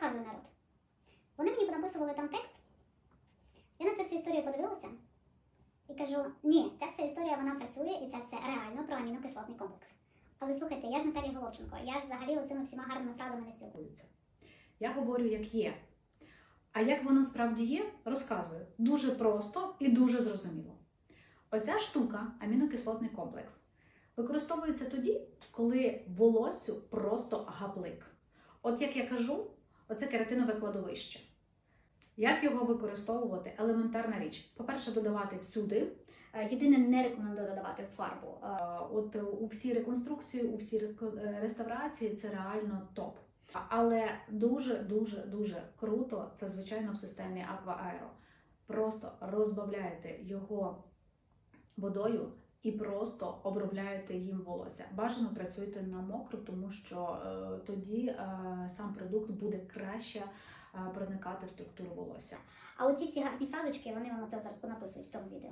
розказує народ. Вони мені понаписували там текст. Я на це всю історію подивилася і кажу: ні, ця вся історія вона працює і це все реально про амінокислотний комплекс. Але слухайте, я ж Наталія Головченко, я ж взагалі оцими всіма гарними фразами не спілкуюся. Я говорю, як є. А як воно справді є, розказую. Дуже просто і дуже зрозуміло. Оця штука, амінокислотний комплекс, використовується тоді, коли волоссю просто гаплик. От як я кажу, оце кератинове кладовище. Як його використовувати? Елементарна річ. По-перше, додавати всюди. Е, Єдине, не рекомендую додавати фарбу. Е, От у всі реконструкції, у всі е, реставрації це реально топ. Але дуже дуже дуже круто це звичайно в системі Aqua Aero. Просто розбавляєте його водою і просто обробляєте їм волосся. Бажано працюйте на мокро, тому що е, тоді е, сам продукт буде краще е, проникати в структуру волосся. А оці всі гарні фразочки, вони вам це зараз понаписують в тому відео.